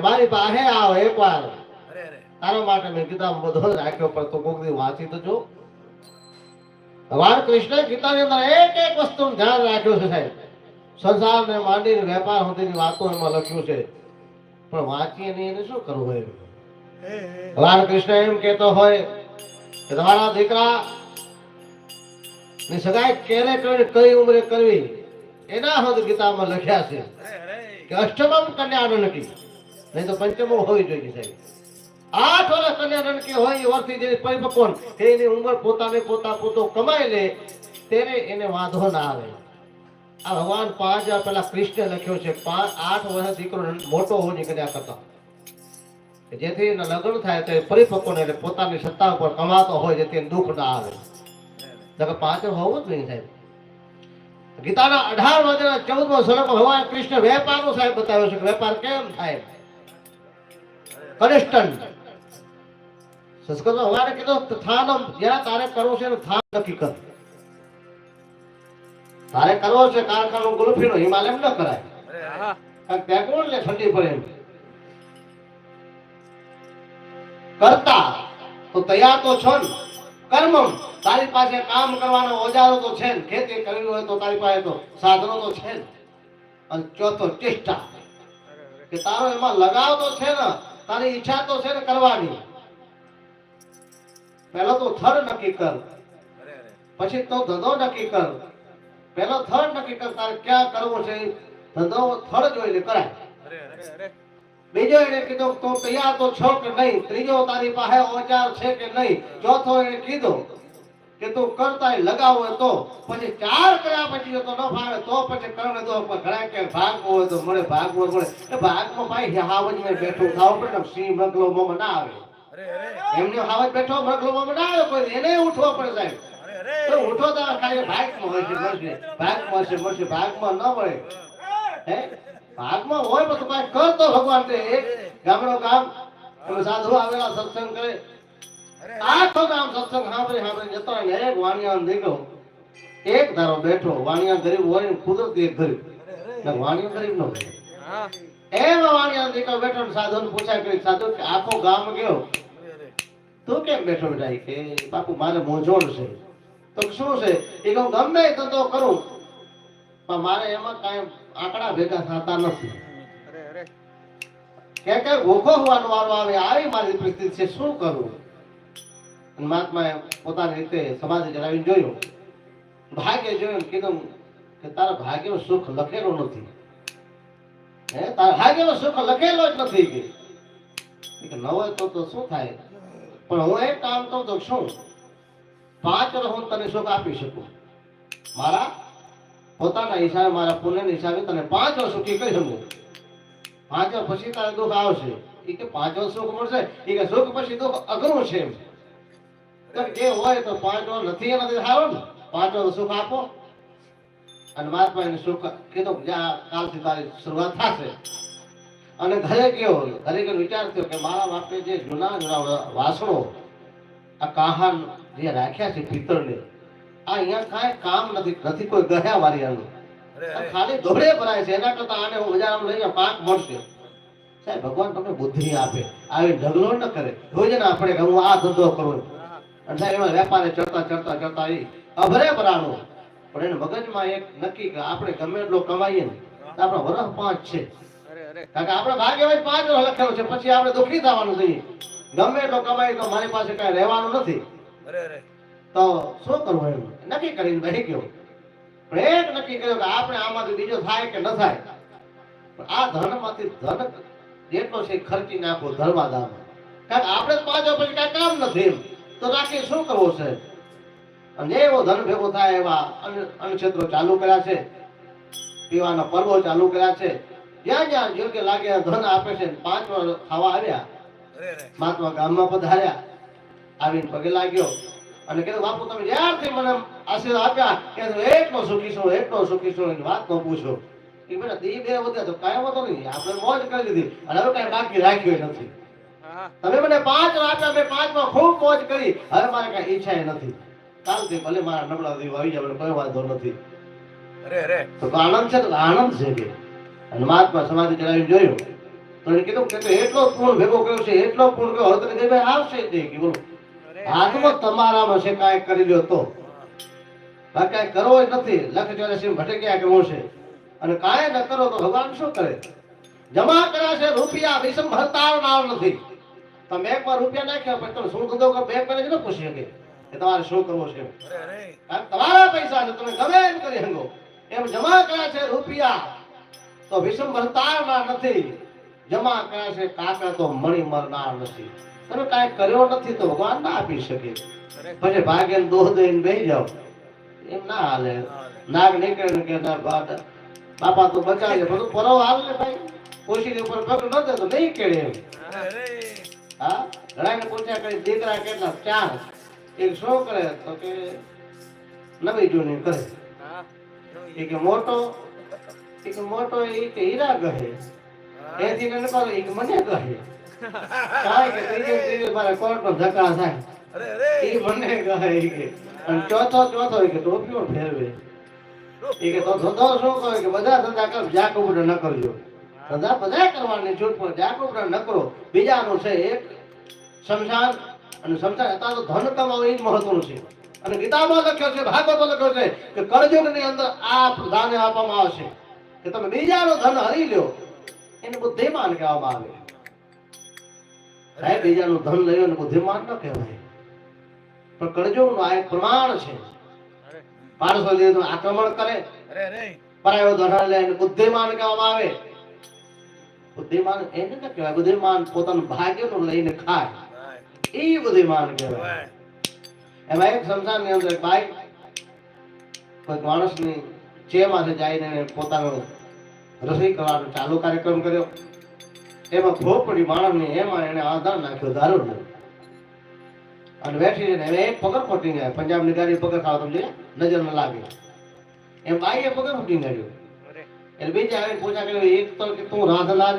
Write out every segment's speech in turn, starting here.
કે મારી પાસે આવો એકવાર. તારા માટે મેં ગીતા બધો રાખ્યો પણ તો કોક દી વાંચી તો જો. ભગવાન કૃષ્ણ ગીતાની અંદર એક એક વસ્તુનું ધ્યાન રાખ્યું છે સાહેબ. સંસારને માંડીને વેપાર સુધીની વાતો એમાં લખ્યું છે. પણ વાંચીએ નહીં એને શું કરવું હોય ભગવાન કૃષ્ણ એમ કહેતો હોય કે તમારા દીકરા ની સગાઈ ક્યારે કરવી કઈ ઉંમરે કરવી? એના હદ ગીતામાં લખ્યા છે કે અષ્ટમમ કન્યા નકી નહીં તો પંચમો હોવી જોઈએ સાહેબ. આઠ વર્ષ કન્યા કે હોય એ વર્ષથી જે પરિપક્વન. એની ઉંમર પોતાને પોતા પોતો કમાઈ લે, તેને એને વાંધો ના આવે. આ ભગવાન પાંચ હજાર પેલા કૃષ્ણ લખ્યો છે પાંચ આઠ વર્ષ દીકરો મોટો હોવાની કન્યા કરતા. જેથી એના લગ્ન થાય તો એ પરિપક્વ એટલે પોતાની સત્તા ઉપર કમાતો હોય જેથી દુઃખ ના આવે. તો પાંચ હોવું જ નહીં સાહેબ. ગીતાના અઢાર વાગ્યાના ચૌદમો સ્વરૂપ ભગવાન કૃષ્ણ વેપારનો સાહેબ બતાવ્યો છે કે વેપાર કેમ થાય? કનિષ્ઠન. સંસ્કૃતમાં ભગવાને કીધું થાનમ જ્યાં તારે કરવો છે થાન નક્કી કર તારે કરવો છે કારખાનું ગુલફીનો હિમાલય ન કરાય. કારણ ત્યાં કોણ લે ઠંડી પડે કરતા તો તૈયાર તો છો ને. કર્મ તારી પાસે કામ કરવાનો ઓજારો તો છે ને. ખેતી કરવી હોય તો તારી પાસે તો સાધનો તો છે ને. અને ચોથો ચેષ્ટા. કે તારો એમાં લગાવ તો છે ને. તારી ઈચ્છા તો છે ને કરવાની. પહેલો તો થર નક્કી કર. પછી તો ધંધો નક્કી કર. પહેલો થડ નક્કી કર તારે ક્યાં કરવો છે ધંધો ધંધો થડ જોઈને કરાય. બીજો એને કીધું, તો તૈયાર તો છો કે નહીં? ત્રીજો તારી પાસે ઓજાર છે કે નહીં? ચોથો એને કીધું કે તું કરતા લગાવ તો પછી ચાર કર્યા પછી તો ન ફાવે તો પછી કર્ણ દો ઘણા કે ભાગ હોય તો મળે ભાગ હોય મળે. એ ભાગમાં ભાઈ હાવજ મેં બેઠો ખાવ પડે સિંહ બગલો મોમાં ના આવે. એમને હાવજ બેઠો બગલો મોમાં ના આવે કોઈ એને ઉઠવો પડે સાહેબ. તો ઉઠો તો ખાલી ભાગમાં હોય છે મળશે ભાગમાં હશે મળશે ભાગમાં ન મળે. હે? ભાગમાં હોય પણ કઈ કરતો કર તો. ભગવાન તે ગામડો ગામ. સાધુ આવેલા સત્સંગ કરે. આખો ગામ સત્સંગ સાંભળી સાંભળી જતો ને એક વાણિયા દીકરો એક ધારો બેઠો વાણિયા ગરીબ હોય ને કુદરતી એક ગરીબ. ને ગરીબ નો હોય. વાણિયા બેઠો ને સાધુ ને પૂછાય કરી સાધુ કે આખો ગામ ગયો? તું કેમ બેઠો બેઠા? કે બાપુ મારે મોંઝવણ છે. તો શું છે? એ કહું ગમે તો કરું પણ મારે એમાં કાંઈ આંકડા ભેગા થતા નથી. કે કે ભૂખો હોવાનો વારો આવે આવી મારી પરિસ્થિતિ છે શું કરું? અને મહાત્માએ પોતાની રીતે સમાધિ જણાવીને જોયું. ભાગ્ય જોયું કીધું કે તારા ભાગ્યનું સુખ લખેલું નથી. હે, તારા ભાગ્યનું સુખ લખેલો જ નથી કે. ન હોય તો તો શું થાય? પણ હું એક કામ કહું તો શું? પાંચ હું તને સુખ આપી શકું. મારા પોતાના હિસાબે, મારા પુણ્યના હિસાબે તને પાંચ વર્ષ સુખી કહી શકું. પાંચ વર્ષ પછી તારે દુઃખ આવશે. એ કે પાંચ વર્ષ સુખ મળશે? એ કે સુખ પછી દુઃખ અઘરું છે એમ. તો એ હોય તો પાંચ નથી એ સારો ને? પાંચ સુખ આપો. અને મહાત્મા એને સુખ કીધું જ્યાં કાલથી તારી શરૂઆત થશે. અને ઘરે ગયો. ઘરે ગયો વિચાર થયો કે મારા બાપે જે જૂના જૂના વાસણો આ કાહાન જે રાખ્યા છે પિત્તળને આ અહીંયા કાંઈ કામ નથી નથી કોઈ ગયા વાળી આનું ખાલી દોડે ભરાય છે એના કરતા આને હું બજારમાં લઈને પાક મળશે. સાહેબ ભગવાન તમને બુદ્ધિ આપે. આવી ઢગલો ન કરે. રોજ ને આપણે હું આ ધંધો કરું સાહેબ એમાં વેપારે ચડતા ચડતા ચડતા એ અભરે પરાણો. પણ એને મગજમાં એક નક્કી કે આપણે ગમે એટલો કમાઈએ ને આપણા વરસ પાંચ છે. કારણ કે આપણે ભાગ્ય પાંચ વર્ષ લખેલો છે પછી આપણે દુઃખી થવાનું નહીં ગમે એટલો કમાઈ તો મારી પાસે કઈ રહેવાનું નથી. તો શું કરવું એમ? નક્કી કરીને બેસી ગયો. પણ એક નક્કી કર્યો કે આપણે આમાંથી બીજો થાય કે ન થાય. પણ આ ધનમાંથી ધન જેટલો છે ખર્ચી નાખો ધર્માદામાં કારણ કે આપણે પાંચ પછી કાંઈ કામ નથી એમ. તો રાખી શું કરવું છે? અને એવો ધન ભેગો થાય એવા અન્ન અન્નક્ષેત્રો ચાલુ કર્યા છે. પીવાના પર્વો ચાલુ કર્યા છે. જ્યાં જ્યાં યોગ્ય લાગે ધન આપે છે પાંચ વાર ખાવા આવ્યા. મહાત્મા ગામમાં પધાર્યા. આવીને પગે લાગ્યો. અને કીધું બાપુ તમે જ્યારથી મને આશીર્વાદ આપ્યા કે એટલો સુખી છું એટલો સુખી છું એની વાત ન પૂછો. એ બેટા દી બે વધ્યા તો કાંઈ વાંધો નહીં આપણે મોજ કરી દીધી અને હવે કાંઈ બાકી રાખ્યું નથી. તમે મને પાંચ આપ્યા મેં પાંચમાં ખૂબ મોજ કરી. હવે મારે કઈ ઈચ્છા નથી. કાલથી ભલે મારા નબળા દીવ આવી જાય મને કોઈ વાંધો નથી. અરે અરે. તો આનંદ છે આનંદ છે કે. અને મહાત્મા સમાધિ ચડાવીને જોયું. તો એને કીધું કે એટલો પૂર્ણ ભેગો કર્યો છે એટલો પૂર્ણ કર્યો હવે તને ભાઈ આવશે જ નહીં કે. બોલો. હાથમાં તમારામાં છે કાંઈ કરી લ્યો તો. બાકી કાંઈ કરવો જ નથી. લખ ચોર્યાસી ભટક્યા કરવું છે? અને કાંઈ ન કરો તો ભગવાન શું કરે? જમા કર્યા છે રૂપિયા વિષમ ભરતા નથી. તમે એકવાર રૂપિયા નાખ્યા પછી તમે શું ધંધો કે બેંક મેનેજર પૂછી શકે. કે તમારે શું કરવું છે તમારા પૈસા છે તમે ગમે એમ કરી શકો. એમ જમા કર્યા છે રૂપિયા? તો વિષમ ભરતારના નથી. જમા કર્યા છે કાકા તો મણી મરનાર નથી. તમે કાંઈ કર્યો નથી તો ભગવાન ના આપી શકે. પછી ભાગે દોહ દઈને બેસી જાઓ. એમ ના હાલે. નાગ નીકળે કે બાપા તો બચાવજે. બધું પરો હાલ ને ભાઈ. કોશી ઉપર પગ ન દે તો નહીં કેળે એમ. હા? ઘણાને પૂછ્યા કરી દીકરા કેટલા? ચાર. એક શું કરે તો કે નવી જૂની કરે એ કે મોટો એ કે મોટો એ કે હીરા કહે એથી ને પાછો એ કે મને કહે કારણ કે ત્રીજો ત્રીજે મારે કોર્ટનો ધક્કા થાય. એ મને કહે કે. અને ચોથો ચોથો કે ટોપીઓ ફેરવે એ કે તો ધંધો શું કહે કે બધા ધંધા કર જાકુબ ન કરજો ધંધા બધા કરવાની છૂટ પણ જાગૃતતા ન કરો બીજાનું છે એક શમશાન અને શમશાન હતા તો ધન કમાવું એ મહત્વનું છે. અને ગીતામાં લખ્યો છે ભાગવતમાં લખ્યો છે કે કળયુગની અંદર આ દાન આપવામાં આવશે. કે તમે બીજાનો ધન હરી લ્યો. એને બુદ્ધિમાન કહેવામાં આવે. સાહેબ બીજાનું ધન લયો અને બુદ્ધિમાન ન કહેવાય. પણ કળજુગનું આ એક પ્રમાણ છે. માણસો આક્રમણ કરે. પરાયો ધન લે એને બુદ્ધિમાન કહેવામાં આવે. બુદ્ધિમાન એને ન કહેવાય બુદ્ધિમાન પોતાનું ભાગ્યનું લઈને ખાય એ બુદ્ધિમાન કહેવાય એમાં એક ની અંદર એક બાઈ કોઈ માણસની ચેમાંથી જઈને પોતાનો રસોઈ કરવાનો ચાલુ કાર્યક્રમ કર્યો એમાં ખોપડી માણસની એમાં એને આધાર નાખ્યો દારૂ દારૂનો અને બેઠી રહીને એને એક પગર ફોટી ગયા પંજાબની ગાડી પગર ખાવા તમને નજર ન લાગે એમ બાઈએ પગર ફૂટી નાખ્યો અરે એટલે બે આવીને પૂછા કરી એક તો કે તું રાધલાલ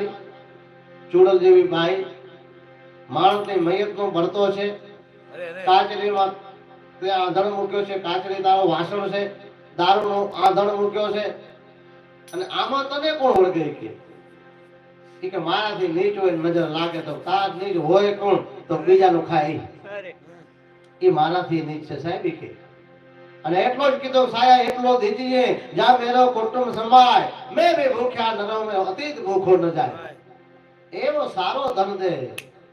ચૂડલ જેવી બાઈ માણસની મયતનો ભરતો છે કાચરીમાં તે આંધણ મૂક્યો છે કાચરી તારો વાસણ છે દારૂનો આંધણ મૂક્યો છે. અને આમાં તને કોણ ઓળખે કે? કે મારાથી નીચ હોય નજર લાગે તો તાજ નીચ હોય કોણ? તો બીજાનું ખાય. એ મારાથી નીચ છે સાહેબ કે. અને એટલો જ કીધો, સાયા, એટલો દીજીએ, જા મેરો કુટુંબ સંભાળ. મે બે ભૂખ્યા નરો મેં અતીત ભૂખો ન જાય. એવો સારો ધન દે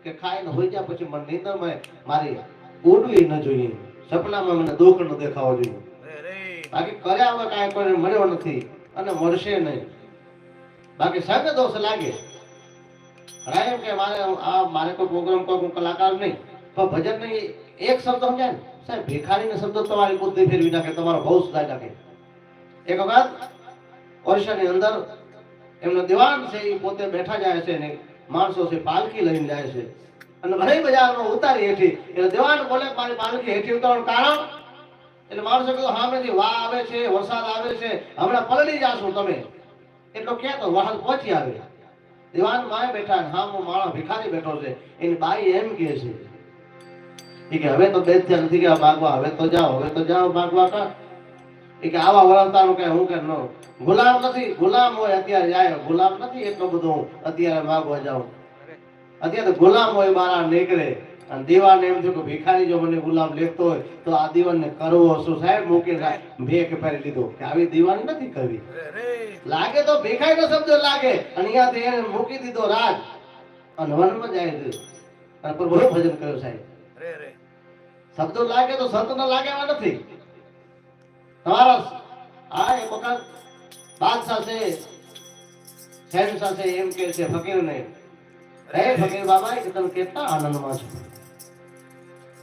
કે ખાઈને હોઈ જાય પછી મને નીંદરમાં મારી ઉડવી ન જોઈએ. સપનામાં મને દુઃખ ન દેખાવો જોઈએ. બાકી કર્યા વગર કાંઈ કોઈને મળ્યો નથી અને મળશે નહીં. બાકી સંગ દોષ લાગે. રાયમ કે, મારે આ, મારે કોઈ પ્રોગ્રામ કોઈ કલાકાર નહીં. પણ ભજન નહીં. એક શબ્દ સમજાય ને? સાહેબ, ભિખારીને શબ્દ તમારી બુદ્ધિ ફેરવી નાખે, તમારો બહુ સુધારી નાખે. એક વખત ઓડિશાની અંદર એમનો દિવાન છે, એ પોતે બેઠા જાય છે ને માણસો છે પાલકી લઈને જાય છે. અને ઘણી બજારનો ઉતારી હેઠી, એટલે દિવાન બોલે મારી પાલકી હેઠી ઉતારવાનું કારણ? એટલે માણસો કીધું સામેથી વાહ આવે છે, વરસાદ આવે છે, હમણાં પલળી જાશો તમે. એટલો કે તો વાહન પહોંચી આવે. દિવાન માય બેઠા હા, હું માણસ ભિખારી બેઠો છે. એની બાઈ એમ કહે છે કે હવે તો બે ત્યાં નથી ગયા માગવા હવે તો જાઓ હવે તો જાઓ માગવા કા? કે આવા વળવતાનું કઈ હું કે નો ગુલામ નથી ગુલામ હોય અત્યારે જાય ગુલામ નથી એટલો બધો હું અત્યારે માગવા જાઉં. અત્યારે તો ગુલામ હોય મારા નીકળે. અને દીવાને એમ થયું કે ભિખારી જો મને ગુલામ લેખતો હોય તો આ દીવાનને કરવો શું? સાહેબ મૂકીને ભેખ પહેરી લીધો. કે આવી દીવાની નથી કરવી. લાગે તો ભિખારી નો શબ્દ લાગે અને અહીંયાથી એને મૂકી દીધો રાજ અને વનમાં જાય અને પ્રભુ ભજન કર્યું સાહેબ. શબ્દો લાગે તો સંત ના લાગે એવા નથી. તમારા આ એક વખત બાદશાહ છે શહેનશાહ છે એમ કે છે ફકીર ને હે ફકીર બાબા કે તમે કેટલા આનંદમાં છો?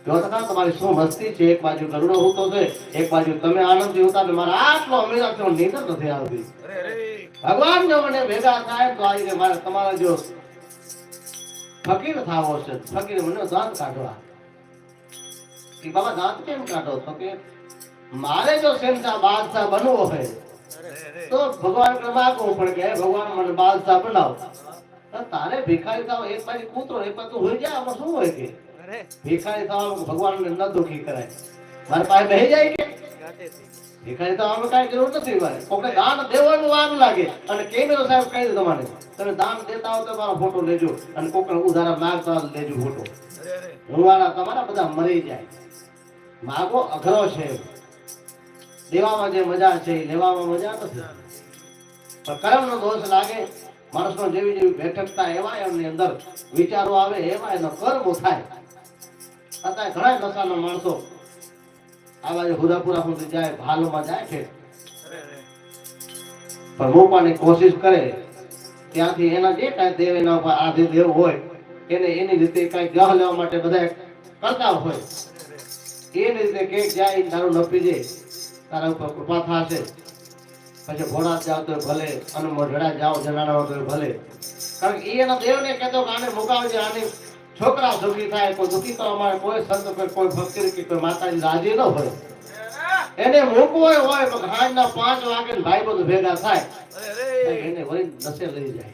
જો તો તમારી શું મસ્તી છે? એક બાજુ કરુણો હોતો છે એક બાજુ તમે આનંદથી હોતા ને મારા આટલો હંમેશા નીંદર નથી આવતી ભગવાન જો મને ભેગા થાય તો આવીને મારે તમારા જો ફકીર થાવો છે ફકીર મને દાંત કાઢવા. કે બાબા દાંત કેમ કાઢો તો કે મારે જો શહેનશાહ બાદશાહ બનવો હોય, તો ભગવાન ને માગવું કે ભગવાન, મને બાદશાહ બનાવો. તારે ભિખારી થાવ, એક બાજુ કૂતરો, એક બાજુ હોય જાય, આમાં શું હોય કે? ભિખારી થાવ ભગવાન ને ન દુખી કરાય. મારે પાસે બેહી જાય કે? ભિખારી તો આમાં કાંઈ જરૂર નથી મારે. કોકને દાન દેવાનું વાર લાગે. અને કેમેરો સાહેબ કહી દે તમારે તમે દાન દેતા હો તો મારો ફોટો લેજો. અને કોકને ઉધારા માગતા લેજો ફોટો. અરે તમારા બધા મરી જાય. માગો અઘરો છે. દેવામાં જે મજા છે, એ લેવામાં મજા નથી. પણ કર્મનો દોષ લાગે, માણસનો જેવી જેવી બેઠકતા એવા એમની અંદર વિચારો આવે એવા એનો કર્મ થાય. છતાંય ઘણા નશાના માણસો આ બાજુ હુદાપુરા સુધી જાય, ભાલોમાં જાય છે. પણ મૂકવાની કોશિશ કરે, ત્યાંથી એના જે કાંઈ દેવ એના ઉપર આધિ દેવ હોય, એને એની રીતે કાંઈ ગ્રહ લેવા માટે બધા કરતા હોય. એની એટલે કે જાય તારું નપી દે તારા ઉપર કૃપા થશે. પછી ભોળા જાવ તો ભલે અને મોઢડા જાવ જનાના તો ભલે. કારણ કે એના દેવને કહેતો કે આને મુકાવજે આને છોકરા સુખી થાય, કોઈ દુઃખી તો અમારે કોઈ સંત કે કોઈ ફકીર કે કોઈ માતાજી રાજી ન હોય. એને મૂકવો હોય તો સાંજના પાંચ વાગે ભાઈ બધું ભેગા થાય. એને વળી નસે લઈ જાય.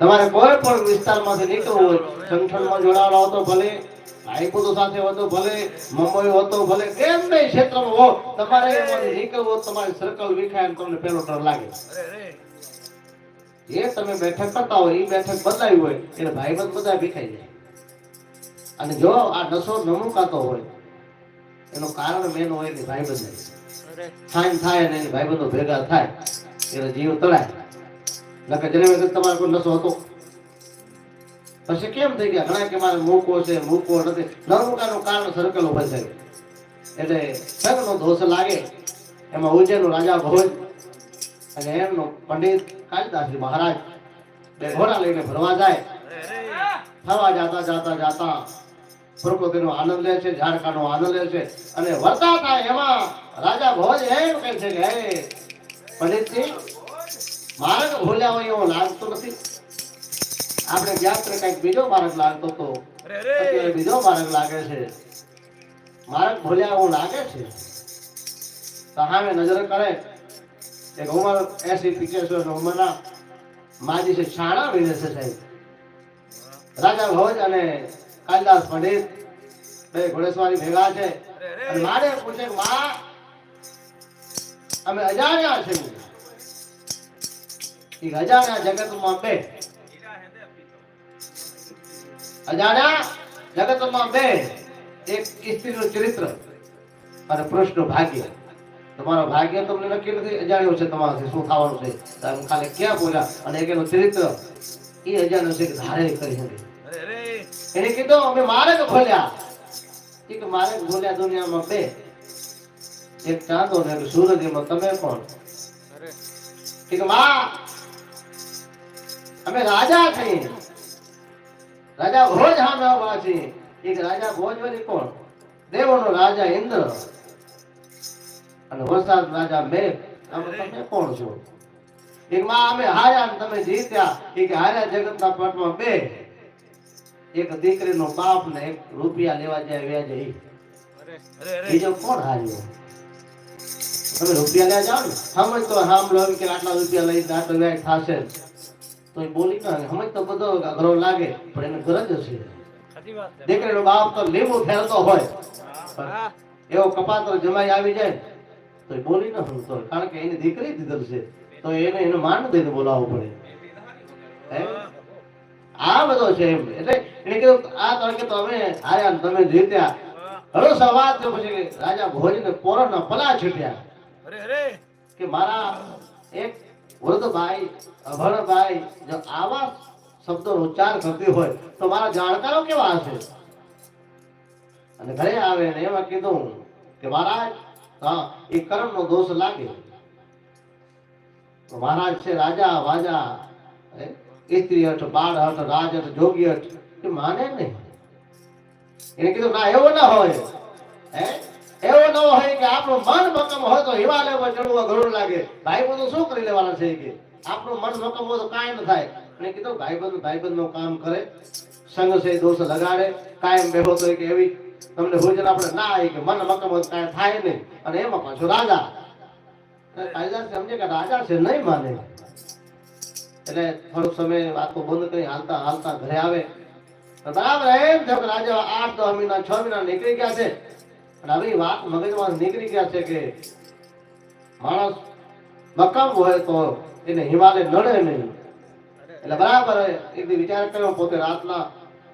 તમારે કોઈ પણ વિસ્તારમાંથી નીકળવું હોય સંગઠનમાં જોડાવાનો હતો ભલે. ભાઈબંધો સાથે હતો, ભલે મુંબઈ હતો, ભલે કેમ નહીં ક્ષેત્રમાં હો તમારે એમાંથી નીકળવું તમારી સર્કલ વિખાય તમને પેલો લાગે. એ તમે બેઠક કરતા હોય એ બેઠક બદલાવી હોય એટલે ભાઈબંધ બધા ભીખાઈ જાય. અને જો આ નસો નમુકાતો હોય, એનું કારણ મેન હોય કે ભાઈબંધ થાય થાય અને એની ભાઈબંધો ભેગા થાય એટલે જીવ તળાય. નકર વખત તમારે કોઈ નસો હતો પછી કેમ થઈ ગયા? ઘણા કે મારે મૂકવો છે, મૂકવો નથી. ન મૂકવાનું કારણ સર્કલ ઉપર છે એટલે સર્કનો દોષ લાગે. એમાં ઉજ્જૈનનો રાજા ભોજ અને એમનો પંડિત કાલિદાસજી મહારાજ. બે ઘોડા લઈને ફરવા જાય. ફરવા જાતા જાતા જાતા પ્રકૃતિનો આનંદ લે છે ઝાડકાનો આનંદ લે છે. અને વર્તા થાય એમાં રાજા ભોજ એમ કહે છે કે, હે પંડિતજી માર્ગ ભૂલ્યા હોય એવો લાગતો નથી. આપણે જ્યાં કંઈક બીજો માર્ગ લાગતો હતો અત્યારે બીજો માર્ગ લાગે છે. માર્ગ ભૂલ્યા એવું લાગે છે? સામે નજર કરે. એક ઉંમર એસી પિચેસો ઉંમરના માજી છે છાણા વિને છે સાહેબ. રાજા ભોજ અને કાલિદાસ પંડિત બે ઘોડેસવારી ભેગા છે. અને મારે પૂછે મા અમે અજાણ્યા છે અજાણ્યા જગતમાં બે. અજાણ્યા જગતમાં બે એક સ્ત્રીનું ચરિત્ર અને પુરુષનું ભાગ્ય. તમારો ભાગ્ય તમને નક્કી નથી અજાણ્યો છે તમારાથી શું થવાનું છે? તમે ખાલી ક્યાં બોલ્યા? અને એનું ચરિત્ર એ અજાણ્યો છે કે ધારે કરી હતી એને કીધું અમે માર્ગ ખોલ્યા. એક માર્ગ ખોલ્યા દુનિયામાં બે. એક ચાંદો ને એક સૂરજ એમાં તમે કોણ? એક માં. અમે રાજા છીએ રાજા ભોજ હામે ઊભા છે એક રાજા ભોજ વળી કોણ? દેવોનો રાજા ઇન્દ્ર. અને વરસાદ રાજા મેઘ. તમે કોણ છો? એક માં અમે હાર્યા તમે જીત્યા. એક હાર્યા જગતના પટમાં બે. એક દીકરીનો બાપ ને એક રૂપિયા લેવા જાય વ્યાજે બીજો કોણ હાર્યો? તમે રૂપિયા લેવા જાઓ ને. સમજ તો સાંભળો કે આટલા રૂપિયા લઈ આટલો વ્યાજ થશે તો એ બોલી ના સમજ તો બધો અઘરો લાગે પણ એને ગરજ હશે. દીકરીનો બાપ તો લીંબુ ફેરતો હોય. એવો કપાતો જમાઈ આવી જાય તો એ બોલી ના સમજતો. કારણ કે એની દીકરી દીધેલ છે. તો એને એનું માન દઈને બોલાવવું પડે. આ બધો છે એમ. એટલે એને કીધું આ તરીકે તમે આયા તમે જીત્યા. હવે સવાલ થયો પછી રાજા ભોજને પોરના પલા છૂટ્યા. કે મારા એક વૃદ્ધભાઈ અભરભાઈ જો આવા શબ્દો ઉચ્ચાર કરતી હોય, તો મારા જાણકારો કેવા હશે? અને ઘરે આવે ને એમાં કીધું કે મહારાજ, હા એ કર્મનો દોષ લાગે. મહારાજ છે રાજા, વાજા સ્ત્રી હઠ બાળ હઠ રાજ હઠ જોગી હઠ એ માને નહીં. એને કીધું, ના, એવો ના હોય. એવો ન હોય કે આપણું મન મક્કમ લેવા ચડવા ઘણું લાગે. ભાઈ બધું શું કરી લેવાના છે કે. આપણું મન મક્કમ તો કાંઈ ન થાય. અને કીધું, ભાઈબંધ ભાઈબંધનું કામ કરે. સંગ છે, દોષ લગાડે. કાયમ બેહો તો કે એવી તમને ભોજન આપણે ના આવી કે મન મકમ કાંઈ થાય નહીં. અને એમાં પાછો રાજા. કાયદા સમજે કે રાજા છે, નહીં માને. એટલે થોડોક સમય વાતો બંધ કરી, હાલતા હાલતા ઘરે આવે. બરાબર, એમ થયો કે રાજા આઠ દસ મહિના, છ મહિના નીકળી ગયા છે. અને આવી વાત મગજમાં નીકળી ગયા છે કે માણસ મકામ હોય તો એને હિમાલય નડે નહીં. એટલે બરાબર એક દી વિચાર કર્યો પોતે રાતના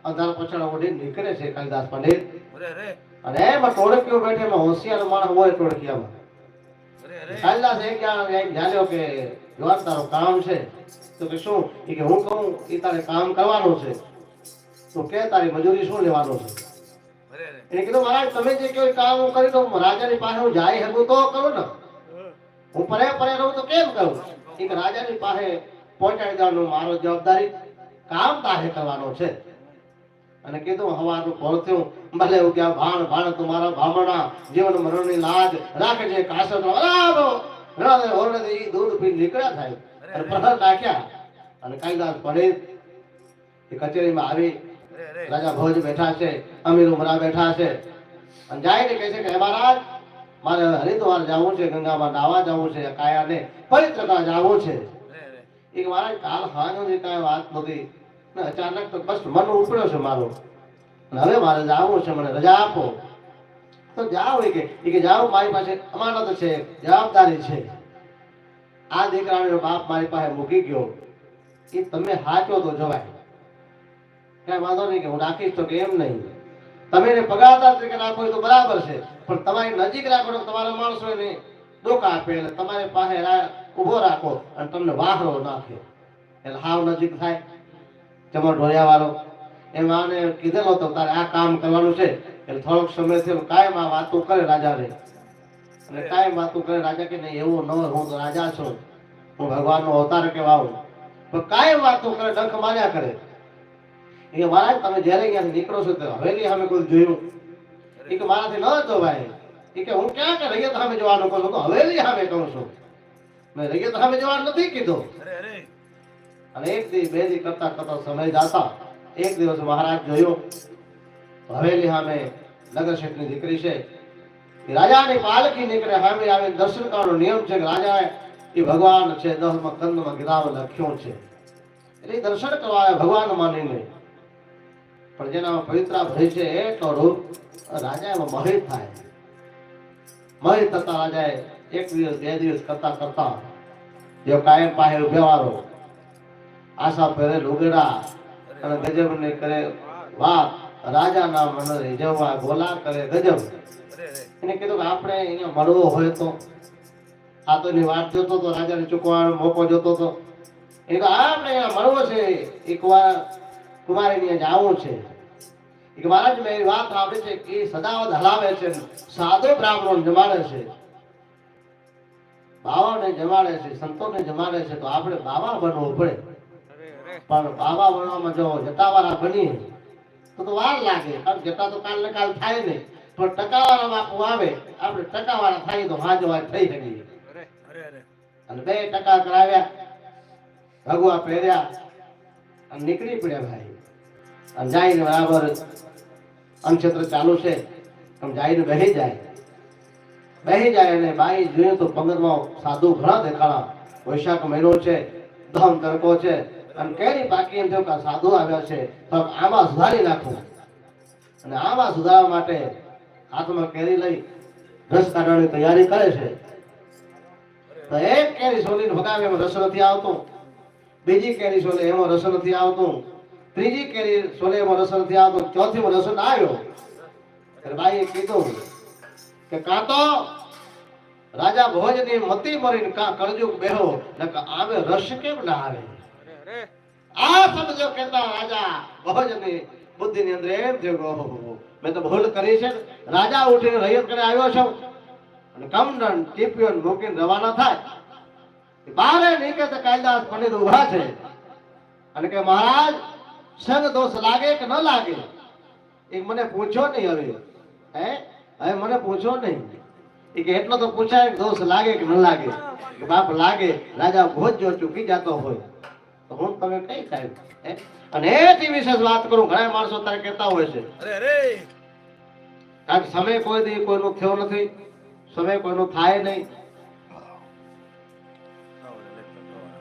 અંધાર પછાડા ઓઢી નીકળે છે કાલિદાસ પંડિત. અને એમાં ટોળકીઓ બેઠે એમાં હોશિયાર માણસ હોય ટોળકીયામાં. કાલિદાસ એક જાણ્યો કે જવાન તારું કામ છે. તો કે શું? કે હું કહું એ તારે કામ કરવાનું છે. તો કે તારી મજૂરી શું લેવાનું છે? એને કીધું મહારાજ તમે જે કહો કામ હું કરી દઉં રાજાની પાસે હું જાય શકું તો કરું ને. હું પરે પરે રહું તો કેમ કરું એક રાજાની પાસે પહોંચાડી દેવાનો મારો જવાબદારી કામ તારે કરવાનો છે. અને કીધું હવાનું પહોંચ્યું ભલે ઉગ્યા ભાણ ભાણ તમારા ભામણા જીવન મરણની લાજ રાખે છે કાસર બરાબર હૃદય ઓરડે ઈ દૂધ પી નીકળ્યા થાય. અને પ્રહર નાખ્યા. અને કાયદાસ પડે એ કચેરીમાં આવી. રાજા ભોજ બેઠા છે અમીર ઉમરા બેઠા છે. અને જાય ને કહે છે કે મહારાજ મારે હરિદ્વાર જવું છે ગંગામાં નાવા જવું છે કાયાને પવિત્ર કરવા જવું છે. એક મારા કાલ હાજની કાંઈ વાત નથી ને અચાનક તો બસ મન ઉપડ્યો છે મારો. હવે મારે જવું છે મને રજા આપો. તો જાઓ એ કે જાઓ મારી પાસે અમાનત છે જવાબદારી છે. આ દીકરાનો બાપ મારી પાસે મૂકી ગયો. એ તમે હાચો તો જવાય. કઈ વાંધો નહીં કે હું રાખીશ તો કે એમ નહીં. તમે એને પગારદાર તરીકે રાખો એ તો બરાબર છે. પણ તમારી નજીક રાખો તો તમારા માણસો એને ડોકા આપે એટલે તમારી પાસે ઊભો રાખો અને તમને વાહરો નાખે. એટલે હાવ નજીક થાય. તમારો ઢોળિયા વાળો એમ આને કીધેલો હતો તારે આ કામ કરવાનું છે. એટલે થોડોક સમય થયો કાયમ આ વાતો કરે રાજા રે. અને કાયમ વાતો કરે રાજા કે નહીં એવું ન હું તો રાજા છું. હું ભગવાનનો અવતાર કેવા આવું પણ કાયમ વાતો કરે ડંખ માર્યા કરે. એ મહારાજ તમે જ્યારે અહીંયાથી નીકળો છો તો હવેલી સામે કોઈ જોયું? એ કે મારાથી ન જોવાય એ કે હું ક્યાં કે રૈયત સામે જવાનું કહું તો હવેલી સામે કહું છું. મેં રૈયત સામે જવાનું નથી કીધું. અને એક દી બે દી કરતા કરતા સમય જાતા. એક દિવસ મહારાજ જોયો હવેલી સામે નગર શેઠની દીકરી છે. રાજાની પાલકી નીકળે સામે આવે દર્શન કરવાનો નિયમ છે કે રાજા એ ભગવાન છે દસમા કંદમાં ગિરાવ લખ્યો છે. એટલે દર્શન કરવા ભગવાન માનીને. પણ જેના પવિત્રા ભય છે, તો રૂપ રાજા એમાં મોહિત થાય. મોહિત થતા રાજાએ એક દિવસ, બે દિવસ કરતા કરતા જે કાયમ પાસે ઉભેવારો આશા પહેરે લુગડા અને ગજબ ને કરે વાત રાજાના મન રીઝવવા ગોલા કરે ગજબ. એને કીધું કે આપણે અહીંયા મળવો હોય તો, આ તો એની વાત જોતો તો રાજાને ચૂકવાનો મોકો જોતો તો. એ તો આપણે મળવો છે. એકવાર કુમારીને જવું છે એક મહારાજ મેં વાત આપે છે કે સદાવત હલાવે છે સાદો બ્રાહ્મણ જમાડે છે બાવાને જમાડે છે સંતોને જમાડે છે તો આપણે બાવા બનવું પડે પણ બાવા બનવામાં જો જટાવાળા બનીએ તો તો વાર લાગે કારણ જતા તો કાલ ને કાલ થાય નહીં પણ ટકાવાળા બાપુ આવે આપણે ટકાવાળા થાય તો હાજવા થઈ શકીએ અને બે ટકા કરાવ્યા ભગવા પહેર્યા, અને નીકળી પડ્યા ભાઈ. જઈને બરાબર અનક્ષેત્ર ચાલુ છે. આમ જઈને બેસી જાય. બેહી જાય અને બાઈ જોઈએ તો પંદરમાં સાધુ ઘણા દેખાડા વૈશાખ મહિનો છે ધમ તડકો છે. અને કેરી બાકી એમ થયું કે સાધુ આવ્યા છે. તો આમાં સુધારી નાખું. અને આમાં સુધારવા માટે હાથમાં કેરી લઈ રસ કાઢવાની તૈયારી કરે છે. તો એક કેરી સોલીને ભગાવે, એમાં રસ નથી આવતો. બીજી કેરી સોલે, એમાં રસ નથી આવતો. ત્રીજી કેરી સોલે રસન થયા તો ચોથી ચોથીમાં રસન આવ્યો. ત્યારે બાઈએ કીધું કે કાં તો રાજા ભોજની મતી મરીને કાં કળજુગ બેહો, નકર આવે રસ કેમ ના આવે? આ સમજો કેતા રાજા ભોજની બુદ્ધિની અંદર એમ થયું મેં તો ભૂલ કરી છે રાજા ઉઠીને રૈયત કરે આવ્યો છું. અને કમંડન ટીપીઓ મૂકીને રવાના થાય. બારે નીકળે તો કાયદાસ પંડિત ઊભા છે. અને કે મહારાજ સંગ દોષ લાગે કે ન લાગે? એ મને પૂછો નહીં હવે. હે? હવે મને પૂછો નહીં. એ કે એટલો તો પૂછાય દોષ લાગે કે ન લાગે? કે બાપ લાગે રાજા ભોજ જો ચૂકી જતો હોય. તો હું તમે કઈ સાહેબ હે? અને એથી વિશેષ વાત કરું ઘણા માણસો તારે કહેતા હોય છે. કારણ કે સમય કોઈ દી કોઈનો થયો નથી. સમય કોઈનો થાય નહીં.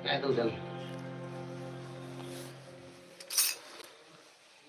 કહી દઉં ચાલ.